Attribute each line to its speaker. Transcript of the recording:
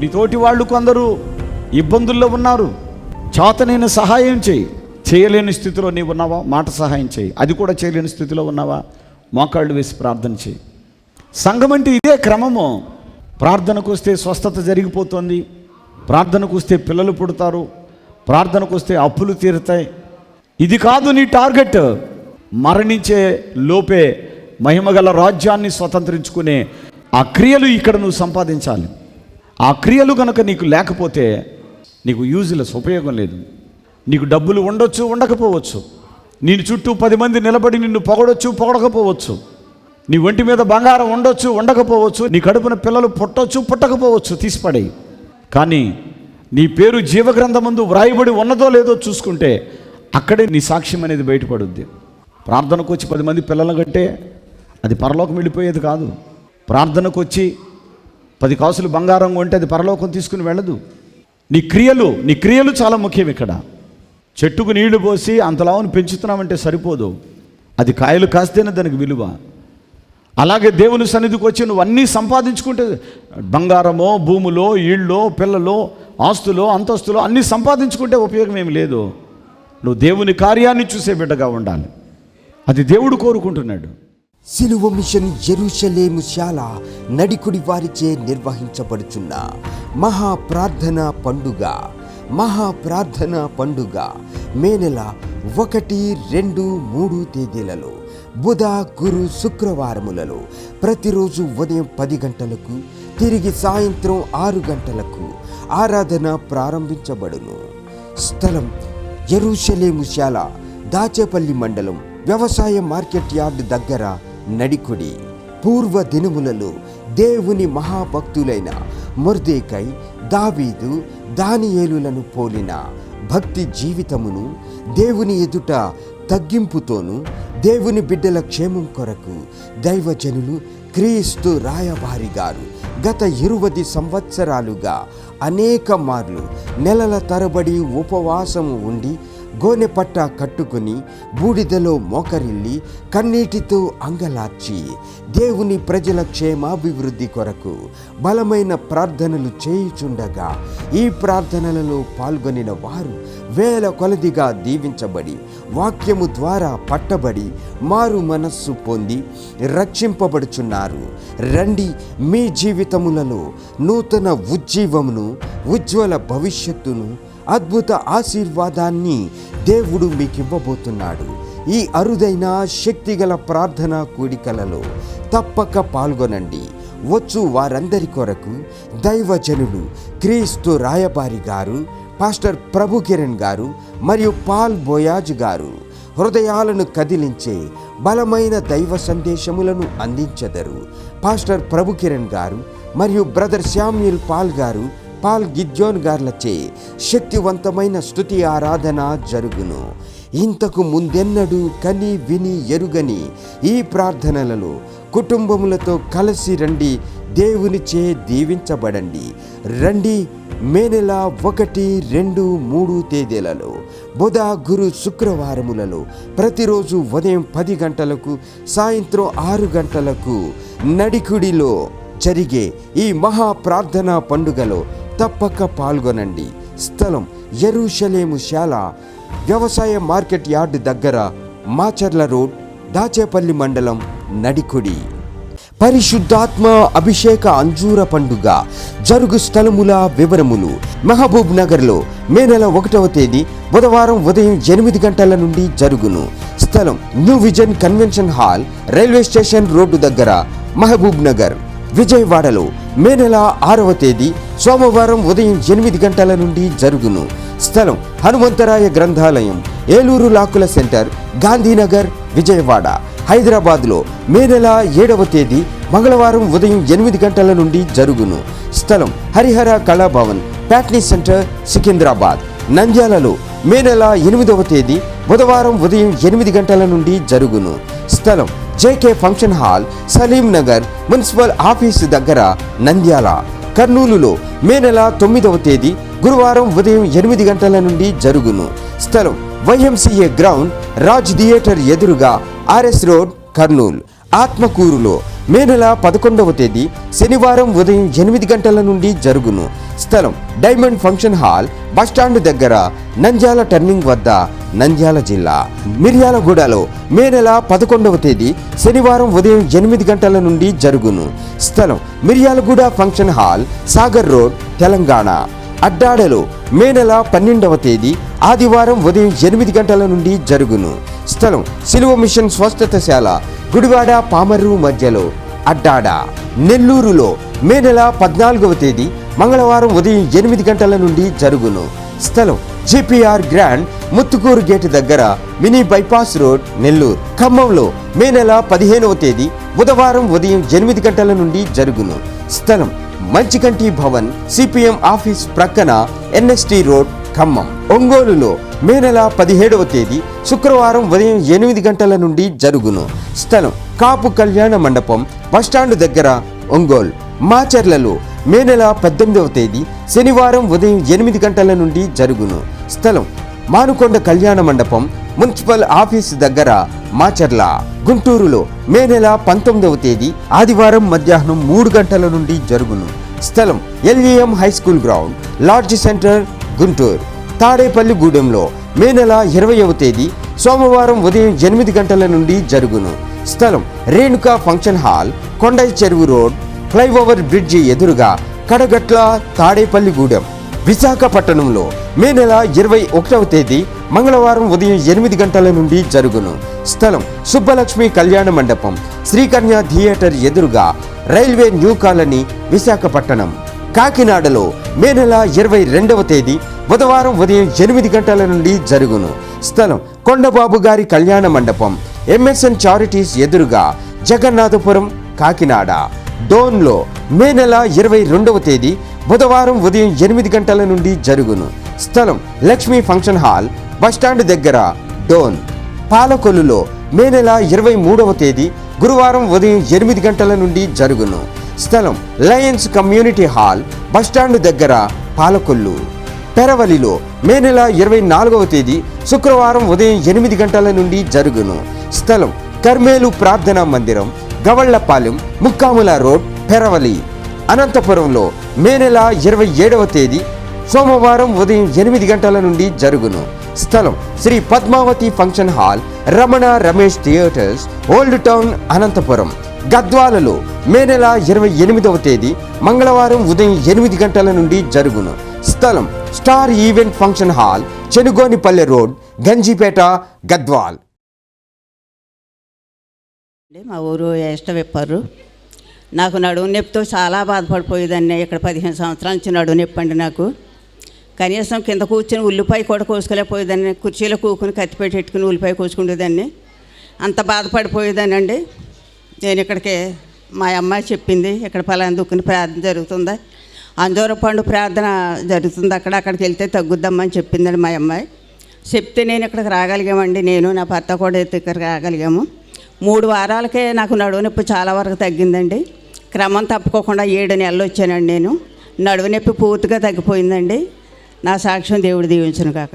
Speaker 1: నీతోటి వాళ్ళు కొందరు ఇబ్బందుల్లో ఉన్నారు. చేత నేను సహాయం చేయి. చేయలేని స్థితిలో నీవు ఉన్నావా? మాట సహాయం చేయి. అది కూడా చేయలేని స్థితిలో ఉన్నావా? మోకాళ్ళు వేసి ప్రార్థన చేయి. సంఘం అంటే ఇదే క్రమము. ప్రార్థనకు వస్తే స్వస్థత జరిగిపోతుంది. ప్రార్థనకు వస్తే పిల్లలు పుడతారు. ప్రార్థనకు వస్తే అప్పులు తీరుతాయి. ఇది కాదు నీ టార్గెట్. మరణించే లోపే మహిమగల రాజ్యాన్ని స్వతంత్రించుకునే ఆ క్రియలు ఇక్కడ నువ్వు సంపాదించాలి. ఆ క్రియలు కనుక నీకు లేకపోతే నీకు యూజ్లెస్ ఉపయోగం లేదు. నీకు డబ్బులు ఉండొచ్చు ఉండకపోవచ్చు. నేను చుట్టూ పది మంది నిలబడి నిన్ను పొగడొచ్చు పొగడకపోవచ్చు. నీ ఒంటి మీద బంగారం ఉండొచ్చు ఉండకపోవచ్చు. నీ కడుపున పిల్లలు పుట్టొచ్చు పుట్టకపోవచ్చు తీసిపడేయి. కానీ నీ పేరు జీవగ్రంథమందు వ్రాయబడి ఉన్నదో లేదో చూసుకుంటే అక్కడే నీ సాక్ష్యం అనేది బయటపడుద్ది. ప్రార్థనకు వచ్చి పది మంది పిల్లలు కంటే అది పరలోకం వెళ్ళిపోయేది కాదు. ప్రార్థనకు వచ్చి పది కాసులు బంగారం కొంటే అది పరలోకం తీసుకుని వెళ్ళదు. నీ క్రియలు నీ క్రియలు చాలా ముఖ్యం ఇక్కడ. చెట్టుకు నీళ్ళు పోసి అంతలావును పెంచుతున్నామంటే సరిపోదు. అది కాయలు కాస్తేనే దానికి విలువ. అలాగే దేవుని సన్నిధికి వచ్చి నువ్వు అన్నీ సంపాదించుకుంటే బంగారమో భూములో ఇళ్ళో పిల్లలో ఆస్తులో అంతస్తులో అన్నీ సంపాదించుకుంటే ఉపయోగం ఏమి లేదు. నువ్వు దేవుని కార్యాన్ని చూసే బిడ్డగా ఉండాలి. అది దేవుడు కోరుకుంటున్నాడు.
Speaker 2: సిలువ మిషన్ ఎరుషలేము శాల నడికుడి వారిచే నిర్వహించబడుచున్న మహా ప్రార్థన పండుగ. మహా ప్రార్థన పండుగ. మే నెల ఒకటి రెండు మూడు తేదీలలో బుధ గురు శుక్రవారములలో ప్రతిరోజు ఉదయం పది గంటలకు తిరిగి సాయంత్రం ఆరు గంటలకు ఆరాధన ప్రారంభించబడును. స్థలం ఎరుషలేము శాల దాచేపల్లి మండలం వ్యవసాయ మార్కెట్ యార్డ్ దగ్గర నడికుడి పూర్వ దినములలో దేవుని మహాభక్తులైన మొర్దేకై దావీదు దానియేలులను పోలిన భక్తి జీవితమును దేవుని ఎదుట తగ్గింపుతోనూ దేవుని బిడ్డల క్షేమం కొరకు దైవజనులు క్రీస్తు రాయబారి గారు గత ఇరువది సంవత్సరాలుగా అనేక మార్లు నెలల తరబడి ఉపవాసము ఉండి గోనె పట్ట కట్టుకుని బూడిదలో మోకరిల్లి కన్నీటితో అంగలార్చి దేవుని ప్రజల క్షేమాభివృద్ధి కొరకు బలమైన ప్రార్థనలు చేయుచుండగా ఈ ప్రార్థనలలో పాల్గొనిన వారు వేల కొలదిగా దీవించబడి వాక్యము ద్వారా పట్టబడి మారు మనస్సు పొంది రక్షింపబడుచున్నారు. రండి మీ జీవితములలో నూతన ఉజ్జీవమును ఉజ్వల భవిష్యత్తును అద్భుత ఆశీర్వాదాన్ని దేవుడు మీకు ఇవ్వబోతున్నాడు ఈ అరుదైన శక్తిగల ప్రార్థనా కూడికలలో తప్పక పాల్గొనండి. వచ్చు వారందరి కొరకు దైవజనులు క్రీస్తు రాయబారి గారు పాస్టర్ ప్రభు కిరణ్ గారు మరియు పాల్ బోయాజ్ గారు హృదయాలను కదిలించే బలమైన దైవ సందేశములను అందించెదరు. పాస్టర్ ప్రభు కిరణ్ గారు మరియు బ్రదర్ శామ్యుల్ పాల్ గారు పాల్ గిద్యోన్ గార్లచే శక్తివంతమైన స్థుతి ఆరాధన జరుగును. ఇంతకు ముందెన్నడూ కని విని ఎరుగని ఈ ప్రార్థనలలో కుటుంబములతో కలిసి రండి దేవునిచే దీవించబడండి. రండి మే నెల ఒకటి రెండు మూడు తేదీలలో బుధ గురు శుక్రవారములలో ప్రతిరోజు ఉదయం పది గంటలకు సాయంత్రం ఆరు గంటలకు నడికుడిలో జరిగే ఈ మహా ప్రార్థనా పండుగలో తప్పక పాల్గొనండి. స్థలం ఎరుషలేము శాల వ్యవసాయ మార్కెట్ యార్డ్ దగ్గర మాచర్ల రోడ్ దాచేపల్లి మండలం నడికుడి. పరిశుద్ధాత్మ అభిషేక అంజూర పండుగ జరుగు స్థలముల వివరములు. మహబూబ్ నగర్లో మే నెల ఒకటవ తేదీ బుధవారం ఉదయం ఎనిమిది గంటల నుండి జరుగును. స్థలం new vision convention hall railway station road దగ్గర మహబూబ్ నగర్. విజయవాడలో మే నెల ఆరవ తేదీ సోమవారం ఉదయం ఎనిమిది గంటల నుండి జరుగును. స్థలం హనుమంతరాయ గ్రంథాలయం ఏలూరు లాకుల సెంటర్ గాంధీనగర్ విజయవాడ. హైదరాబాద్లో మే నెల ఏడవ తేదీ మంగళవారం ఉదయం ఎనిమిది గంటల నుండి జరుగును. స్థలం హరిహర కళాభవన్ ప్యాట్నీ సెంటర్ సికింద్రాబాద్. నంద్యాలలో మే నెల ఎనిమిదవ తేదీ బుధవారం ఉదయం ఎనిమిది గంటల నుండి జరుగును. స్థలం JK function hall Salim Nagar municipal office దగ్గర నంద్యాల. కర్నూలులో మే నెల తొమ్మిదవ తేదీ గురువారం ఉదయం ఎనిమిది గంటల నుండి జరుగును. స్థలం వైఎంసీఏ గ్రౌండ్ రాజ్ థియేటర్ ఎదురుగా ఆర్ఎస్ రోడ్ కర్నూలు. ఆత్మకూరులో మే నెల పదకొండవ తేదీ శనివారం ఉదయం ఎనిమిది గంటల నుండి జరుగును. స్థలం డైమండ్ ఫంక్షన్ హాల్ బస్టాండ్ దగ్గర నంద్యాల టర్నింగ్ వద్ద నంద్యాల జిల్లా. మిర్యాలగూడలో మే నెల పదకొండవ తేదీ శనివారం ఉదయం ఎనిమిది గంటల నుండి జరుగును. స్థలం Miryalaguda function hall Sagar road Telangana. అడ్డాడలో మే నెల పన్నెండవ తేదీ ఆదివారం ఉదయం ఎనిమిది గంటల నుండి జరుగును. స్థలం సిలువ మిషన్ స్వస్థతశాల గుడివాడ పామర్రు మధ్యలో అడ్డాడ. నెల్లూరులో మే నెల పద్నాలుగవ తేదీ మంగళవారం ఉదయం ఎనిమిది గంటల నుండి జరుగును. స్థలం జేపీఆర్ గ్రాండ్ ముత్తుకూరు గేటు దగ్గర మినీ బైపాస్ రోడ్ నెల్లూరు. ఖమ్మంలో మే నెల పదిహేనవ తేదీ బుధవారం ఉదయం ఎనిమిది గంటల నుండి జరుగును. స్థలం మంచికంటి భవన్ సిపిఎం ఆఫీస్ ప్రక్కన ఎన్ఎస్టి రోడ్ ఖమ్మం. ఒంగోలులో మే నెల పదిహేడవ తేదీ శుక్రవారం ఉదయం ఎనిమిది గంటల నుండి జరుగును. స్థలం కాపు కళ్యాణ మండపం బస్టాండ్ దగ్గర ఒంగోలు. మాచర్లలో మే నెల పద్దెనిమిదవ తేదీ శనివారం ఉదయం ఎనిమిది గంటల నుండి జరుగును. స్థలం మానుకొండ కళ్యాణ మండపం మున్సిపల్ ఆఫీస్ దగ్గర మాచర్ల గుంటూరులో మే నెల పంతొమ్మిదవ తేదీ ఆదివారం మధ్యాహ్నం మూడు గంటల నుండి జరుగును. స్థలం LEM high school ground lodge centre Guntur. తాడేపల్లిగూడెంలో మే నెల ఇరవైవ తేదీ సోమవారం ఉదయం ఎనిమిది గంటల నుండి జరుగును. స్థలం రేణుకా ఫంక్షన్ హాల్ కొండై చెరువు రోడ్ ఫ్లైఓవర్ బ్రిడ్జి ఎదురుగా కడగట్ల తాడేపల్లిగూడెం విశాఖపట్నంలో మే నెల ఇరవై ఒకటవ తేదీ మంగళవారం ఉదయం ఎనిమిది గంటల నుండి జరుగును. స్థలం సుబ్బలక్ష్మి కళ్యాణ మండపం శ్రీకన్య థియేటర్ ఎదురుగా రైల్వే న్యూ కాలనీ విశాఖపట్టణం కాకినాడలో మే నెల ఇరవై రెండవ తేదీ బుధవారం ఉదయం ఎనిమిది గంటల నుండి జరుగును. స్థలం కొండబాబు గారి కళ్యాణ మండపం ఎంఎస్ఎన్ చారిటీస్ ఎదురుగా జగన్నాథపురం కాకినాడ. డోన్లో మే నెల ఇరవై రెండవ తేదీ బుధవారం ఉదయం ఎనిమిది గంటల నుండి జరుగును. స్థలం లక్ష్మీ ఫంక్షన్ హాల్ బస్టాండ్ దగ్గర డోన్ పాలకొల్లులో మే నెల ఇరవై మూడవ తేదీ గురువారం ఉదయం ఎనిమిది గంటల నుండి జరుగును. స్థలం లయన్స్ కమ్యూనిటీ హాల్ బస్టాండ్ దగ్గర పాలకొల్లు. పెరవలిలో మే నెల ఇరవై నాలుగవ తేదీ శుక్రవారం ఉదయం ఎనిమిది గంటల నుండి జరుగును. స్థలం కర్మేలు ప్రార్థనా మందిరం గవళ్ళపాలెం ముక్కాముల రోడ్ పెరవలి. అనంతపురంలో మే నెల ఇరవై ఏడవ తేదీ సోమవారం ఉదయం ఎనిమిది గంటల నుండి జరుగును. స్థలం Sri Padmavathi function hall Ramana Ramesh theatres old town Anantapuram. గద్వాలలో మే నెల ఇరవై ఎనిమిదవ తేదీ మంగళవారం ఉదయం ఎనిమిది గంటల నుండి జరుగును. స్థలం star event function hall Chenugonipalle road Ganjipeta Gadwal.
Speaker 3: మా ఊరు ఇష్టవిప్పారు నాకు నడుము నొప్పితో చాలా బాధపడిపోయేదాన్ని. ఇక్కడ పదిహేను సంవత్సరాల నుంచి నడుము నొప్పి అండి నాకు. కనీసం కింద కూర్చొని ఉల్లిపాయ కూడా కోసుకోలేకపోయేదాన్ని. కుర్చీలో కూకుని కత్తి పెట్టి పెట్టుకుని ఉల్లిపాయ కోసుకునేదాన్ని అంత బాధపడిపోయేదాన్ని అండి. నేను ఇక్కడికి మా అమ్మాయి చెప్పింది ఇక్కడ పలానా దుక్కుని ప్రార్థన జరుగుతుందా? అంజోర పండు ప్రార్థన జరుగుతుంది? అక్కడ అక్కడికి వెళ్తే తగ్గుద్దమ్మని చెప్పిందండి మా అమ్మాయి. చెప్తే నేను ఇక్కడికి రాగలిగామండి. నేను నా భర్త కూడా ఇక్కడికి రాగలిగాము. మూడు వారాలకే నాకు నడువు నొప్పి చాలా వరకు తగ్గిందండి. క్రమం తప్పుకోకుండా ఏడు నెలలు వచ్చానండి నేను. నడువు నొప్పి పూర్తిగా తగ్గిపోయిందండి. నా సాక్ష్యం దేవుడు దీవించను కాక